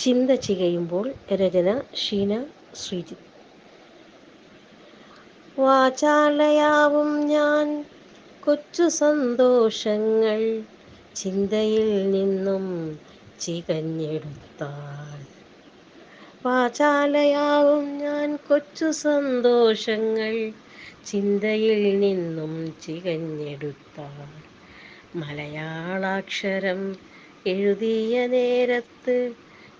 ചിന്ത ചികയുമ്പോൾ രചന ഷീന ശ്രീജിത്ത്. വാചാലയാവും ഞാൻ കൊച്ചു സന്തോഷങ്ങൾ ചിന്തയിൽ നിന്നും ചികഞ്ഞെടുത്താൽ. വാചാലയാവും ഞാൻ കൊച്ചു സന്തോഷങ്ങൾ ചിന്തയിൽ നിന്നും ചികഞ്ഞെടുത്താൽ. മലയാളാക്ഷരം എഴുതിയ നേരത്ത്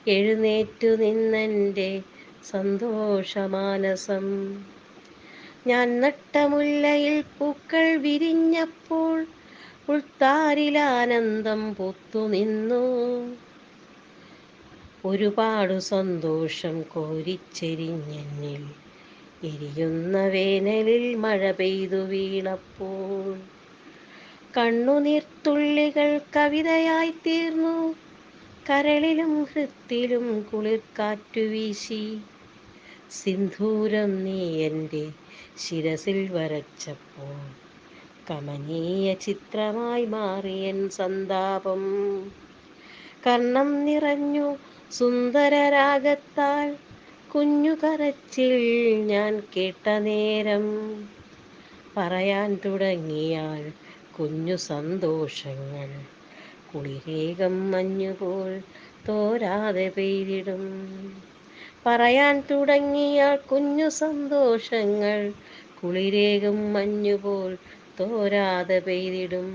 എഴുന്നേറ്റു നിന്നെന്റെ സന്തോഷമാനസം. ഞാൻ നട്ട മുല്ലയിൽ പൂക്കൾ വിരിഞ്ഞപ്പോൾ ഉൾത്താരിലാനന്ദം പൂത്തു നിന്നു. ഒരുപാടു സന്തോഷം കോരിച്ചെരിഞ്ഞെന്നിൽ എരിയുന്ന വേനലിൽ മഴ പെയ്തു വീണപ്പോൾ. കണ്ണുനീർത്തുള്ളികൾ കവിതയായി തീർന്നു. കരളിലും ഹൃത്തിലും കുളിർക്കാറ്റു വീശി. സിന്ധൂരം നീ എന്റെ ശിരസിൽ വരച്ചപ്പോൾ കമനീയ ചിത്രമായി മാറിയൻ സന്താപം. കർണം നിറഞ്ഞു സുന്ദരരാഗത്താൽ കുഞ്ഞു കരച്ചിൽ ഞാൻ കേട്ട നേരം പറയാൻ തുടങ്ങിയാൽ കുഞ്ഞു സന്തോഷങ്ങൾ കുളിരേകം മഞ്ഞുപോൽ തോരാതെ പെയ്തിടും. പറയാൻ തുടങ്ങിയ കുഞ്ഞു സന്തോഷങ്ങൾ കുളിരേകം മഞ്ഞുപോൽ തോരാതെ പെയ്തിടും.